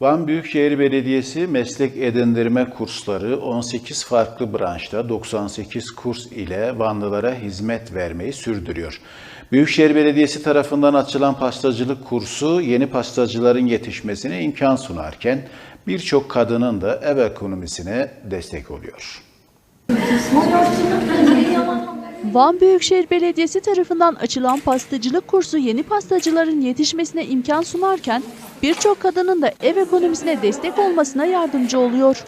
Van Büyükşehir Belediyesi meslek edindirme kursları 18 farklı branşta 98 kurs ile Vanlılara hizmet vermeyi sürdürüyor. Büyükşehir Belediyesi tarafından açılan pastacılık kursu yeni pastacıların yetişmesine imkan sunarken birçok kadının da ev ekonomisine destek oluyor. Van Büyükşehir Belediyesi tarafından açılan pastacılık kursu yeni pastacıların yetişmesine imkan sunarken birçok kadının da ev ekonomisine destek olmasına yardımcı oluyor.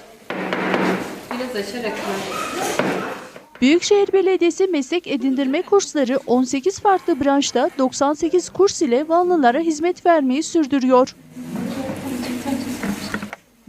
Biraz açarak Büyükşehir Belediyesi meslek edindirme kursları 18 farklı branşta 98 kurs ile Vanlılara hizmet vermeyi sürdürüyor.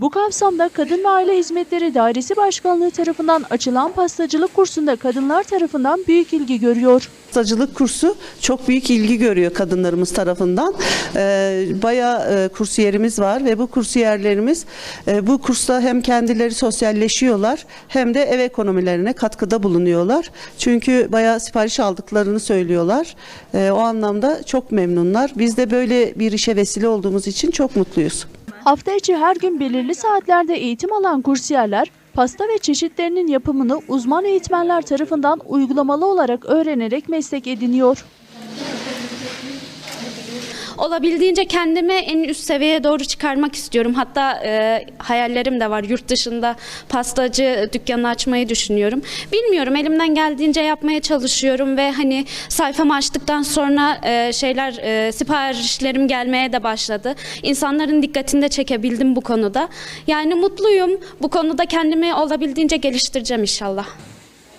Bu kapsamda Kadın ve Aile Hizmetleri Dairesi Başkanlığı tarafından açılan pastacılık kursunda kadınlar tarafından büyük ilgi görüyor. Pastacılık kursu çok büyük ilgi görüyor kadınlarımız tarafından. Ee, bayağı e, kursiyerimiz var ve bu kursiyerlerimiz e, bu kursta hem kendileri sosyalleşiyorlar hem de ev ekonomilerine katkıda bulunuyorlar. Çünkü bayağı sipariş aldıklarını söylüyorlar. Ee, o anlamda çok memnunlar. Biz de böyle bir işe vesile olduğumuz için çok mutluyuz. Hafta içi her gün belirli saatlerde eğitim alan kursiyerler, pasta ve çeşitlerinin yapımını uzman eğitmenler tarafından uygulamalı olarak öğrenerek meslek ediniyor. Olabildiğince kendimi en üst seviyeye doğru çıkarmak istiyorum. Hatta e, hayallerim de var. Yurt dışında pastacı dükkanı açmayı düşünüyorum. Bilmiyorum elimden geldiğince yapmaya çalışıyorum ve hani sayfamı açtıktan sonra e, şeyler e, siparişlerim gelmeye de başladı. İnsanların dikkatini de çekebildim bu konuda. Yani mutluyum. Bu konuda kendimi olabildiğince geliştireceğim inşallah.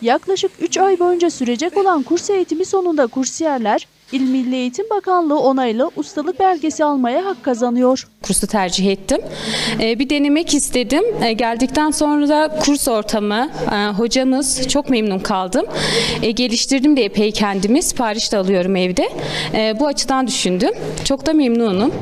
Yaklaşık 3 ay boyunca sürecek olan kurs eğitimi sonunda kursiyerler, İl Milli Eğitim Bakanlığı onaylı ustalık belgesi almaya hak kazanıyor. kursu tercih ettim. Ee, bir denemek istedim. Ee, geldikten sonra da kurs ortamı, e, hocamız çok memnun kaldım. E, geliştirdim de epey kendimi. Sipariş de alıyorum evde. E, bu açıdan düşündüm. Çok da memnunum.